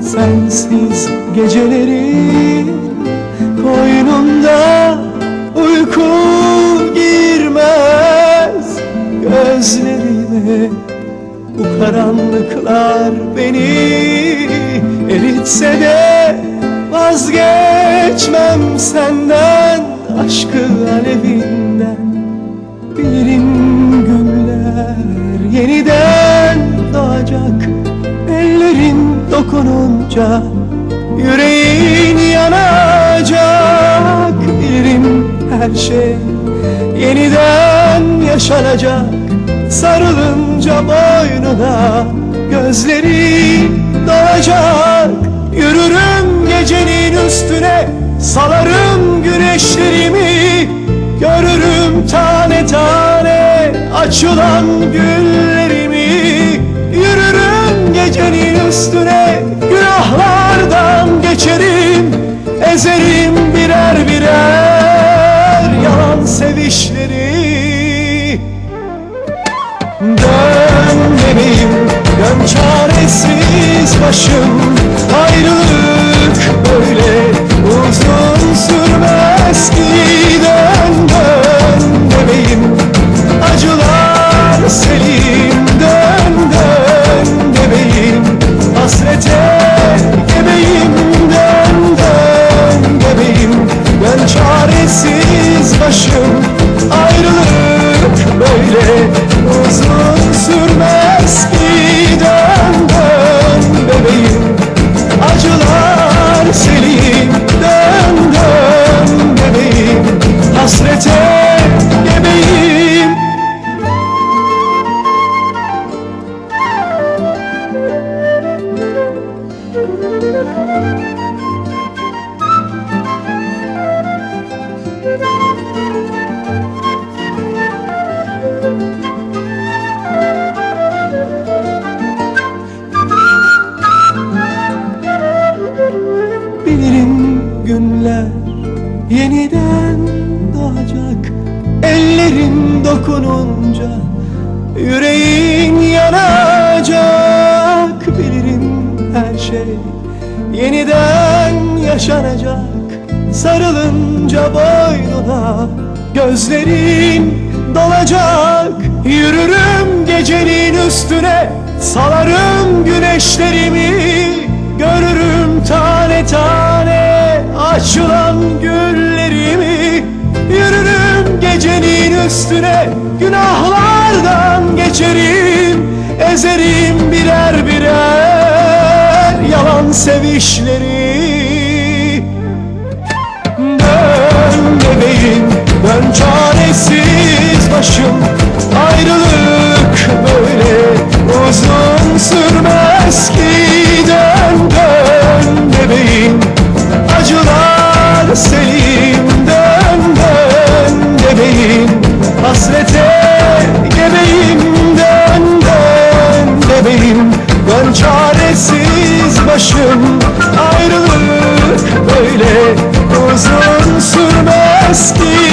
Sensiz geceleri karanlıklar beni eritse de Vazgeçmem senden aşkı alevinden. Bilirim günler yeniden doğacak Ellerin dokununca yüreğin yanacak. Bilirim her şey yeniden yaşanacak Sarılınca boynuna gözleri dolacak. Yürürüm gecenin üstüne salarım güneşlerimi. Görürüm tane tane açılan güllerimi. Yürürüm gecenin üstüne Günahlardan geçerim. Ezerim birer birer Yalan sevişleri Dön çaresiz başım Ayrılık yeniden doğacak Ellerin dokununca yüreğin yanacak Bilirim her şey. Yeniden yaşanacak Sarılınca boynuna gözlerin dolacak. Yürürüm gecenin üstüne salarım güneşlerimi. Görürüm tane tane açılan güllerimi üstüne günahlardan geçerim Ezerim birer birer yalan sevişleri. Dön bebeğim dön çaresiz başım. Ayrılık böyle uzun sürmez başım ayrılık böyle uzun sürmez ki.